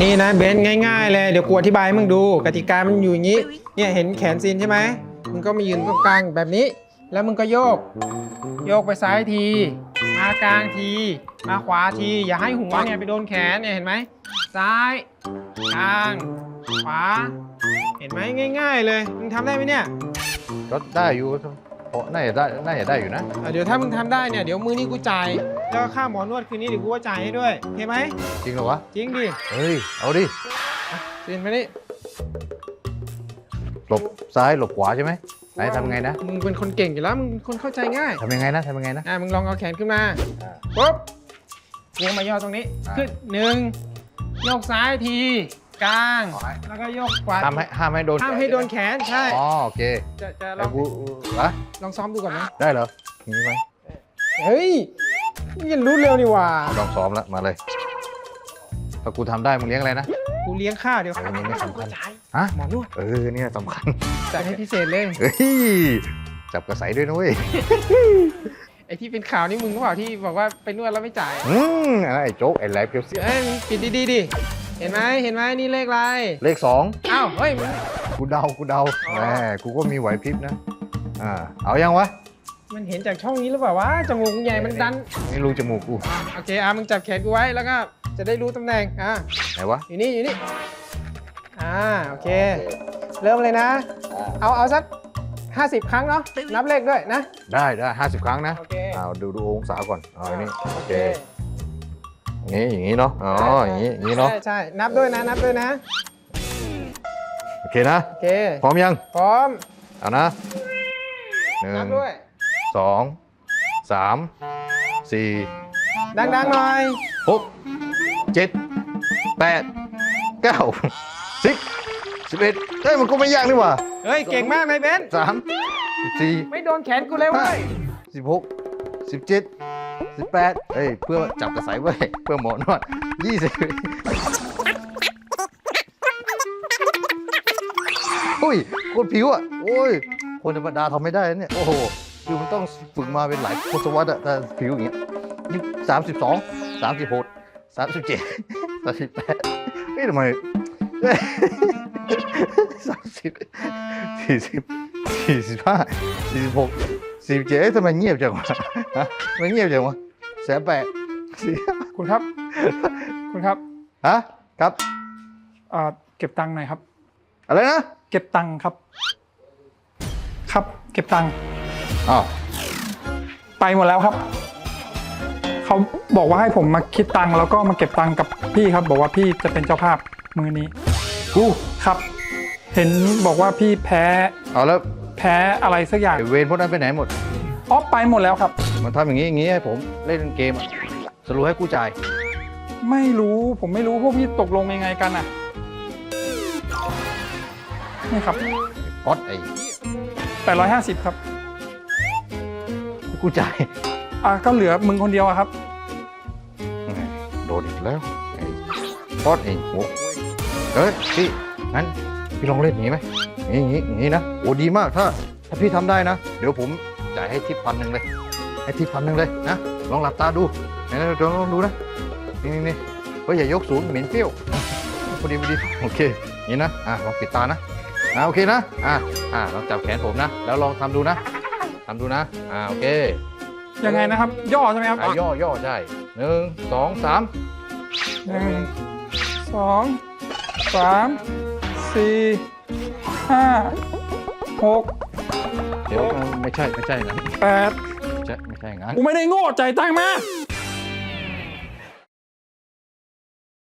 นี่นะเบนง่ายๆเลยเดี๋ยวกูอธิบายให้มึงดู กติกามันอยู่อย่างนี้ เนี่ยเห็นแขนซีนใช่ไหมมึงก็มายืนตรงกลางแบบนี้ แล้วมึงก็โยก โยกไปซ้ายทีมากลางทีมาขวาที อย่าให้หัวเนี่ยไปโดนแขนเนี่ยเห็นไหมซ้ายกลางขวา เห็นไหมง่าย ๆ เลยมึงทำได้ไหมเนี่ยก็ได้อยู่ น่าจะได้น่าจะได้อยู่นะ อะเดี๋ยวถ้ามึงทำได้เนี่ยเดี๋ยวมือนี้กูจ่ายแล้วก็ค่าหมอนวดคืนนี้เดี๋ยวกูก็จ่ายให้ด้วยโอเคไหมจริงเหรอวะ จริงดิเฮ้ย เอาดิซีนมานี่หลบซ้ายหลบขวาใช่ไหมไหนทำไงนะมึงเป็นคนเก่งอยู่แล้วมึงเป็นคนเข้าใจง่ายทำยังไงนะทำยังไงนะ อะมึงลองเอาแขนขึ้นมาอ่าปุ๊บเลี้ยงมาย่อตรงนี้อ่า ขึ้นหนึ่งโยกซ้ายที กลางขวาแล้วก็โยกขวาห้ามให้ห้ามให้โดนห้ามให้โดนแขนใช่ อ๋อโอเคจะจะลแล้อวงกูอะลองซ้อมดูก่อนนะได้เหรอมีไหมเฮ้ยนี่ยังรู้เร็วนี่หว่าลองซ้อมแล้วมาเลยถ้ากูทำได้มึงเลี้ยงอะไรนะ กูเลี้ยงข้าวเดี๋ยวอันนี้ไม่สำคัญจ่ายฮะ หมอนวดเออเนี่ยสำคัญจ่ายให้พิเศษเลย เฮ้ย จับกระใสด้วยนะเว้ย ไอ้ที่เป็นข่าวนี่มึงก็เปล่าที่บอกว่าไปนวดแล้วไม่จ่ายอืมไอ้โจ๊กไอ้แลบเพียวเสียเอ้ยมึงปิดดีๆดิเห็นไหมเห็นไหมนี่เลขอะไรเลขสองอ้าวเฮ้ยมึงกูเดากูเดาอ๋อแหมกูก็มีไหวพริบนะอ่าเอายังวะมันเห็นจากช่องนี้หรือเปล่าวะจมูกมึงใหญ่มันดันนี่รูจมูกกูโอเคอะมึงจับแขนกูไว้แล้วก็จะได้รู้ตำแหน่งอะไหนวะอยู่นี่อยู่นี่อ่าโอเค เริ่มเลยนะ เอาเอาสัก 50 ครั้งเนาะ นับเลขด้วยนะ ได้ได้ห้าสิบครั้งนะโอเค เอาดูดูองศาก่อนเอาอันนี้โอเคอย่างนี้อย่างนี้เนาะอ๋ออย่างนี้อย่างนี้เนาะใช่ใช่นับด้วยนะ นับด้วยนะ โอเคนะ โอเค พร้อมยังพร้อม เอานะหนึ่นังบด้วย สองสามสี่ดังๆหน่อย หกเจ็ดแปดเก้าสิบสิบเอ็ดเฮ้ยมันก็ไม่ยากนี่หว่า เฮ้ย เก่งมากนายเบนซ์สามสิบสี่ไม่โดนแขนกูเลยเว้ยสิบหกสิบเจ็ดสิบแปดเอ้ยเพื่อจับกระสายไว้ยเพื่อหมอนวดยี่สิบอุ้ยโคตรผิวอะโอ้ยคนธรรมดาทำไม่ได้นะเนี่ยโอ้โหคือมันต้องฝึกมาเป็นหลายทศวรรษอะแต่ผิวอย่างเงี้ยนี่สามสิบสองสามสิบหกสามสิบเจ็ดสามสิบแปดเฮ้ยทำไม สามสิบสี่สิบสี่สิบห้าสี่สิบหกสี่เจ๊ทำไมเงียบจังวะฮะทำไมันเงียบจังวะแสนแปดสี่คุณครับ คุณครับฮะครับเอ่อเก็บตังค์หน่อยครับ อะไรนะเก็บตังค์ครับ ครับ เก็บตังค์อ้าวไปหมดแล้วครับ เขาบอกว่าให้ผมมาคิดตังค์แล้วก็มาเก็บตังค์กับพี่ครับ บอกว่าพี่จะเป็นเจ้าภาพมือนี้ กูครับ เห็นบอกว่าพี่แพ้เอาแล้วแพ้อะไรสักอย่างไอ้เวรพวกนั้นไปไหนหมด อ๋อไปหมดแล้วครับ มันทำอย่างนี้อย่างนี้ให้ผมเล่นเกมอะสรุปให้กูจ่าย ไม่รู้ผมไม่รู้พวกพี่ตกลงยังไงกันอะนี่ครับป๊อตไอ้850ครับให้กูจ่าย อะก็เหลือมึงคนเดียวอะครับแหมโดนอีกแล้วไอ้ป๊อตไอ้หัว เฮ้ยพี่งั้นพี่ลองเล่นอย่างนี้ไหมอย่างนี้อย่างนี้นะโอ้ดีมากถ้า ถ้าพี่ทำได้นะ เดี๋ยวผมจ่ายให้ทิปพันหนึ่งเลย ให้ทิปพันหนึ่งเลยนะลองหลับตาดูไหนๆลองลองดูนะนี่นี่นี่เฮ้ยอย่ายกสูงเหม็นเปรี้ยวพอดีพอดีโอเคนี่นะอะลองปิดตานะอะโอเคนะอะอะลองจับแขนผมนะ แล้วลองทำดูนะทำดูนะอะโอเค ยังไงนะครับ ย่อใช่ไหมครับอะย่อย่อใช่หนึ่งสองสามหนึ่งสอง สามสี่ห้าหกเดี๋ยวไม่ใช่ไม่ใช่นะแปดไม่ใช่ไม่ใช่งั้นกูไม่ได้โง่ใจายตังค์มา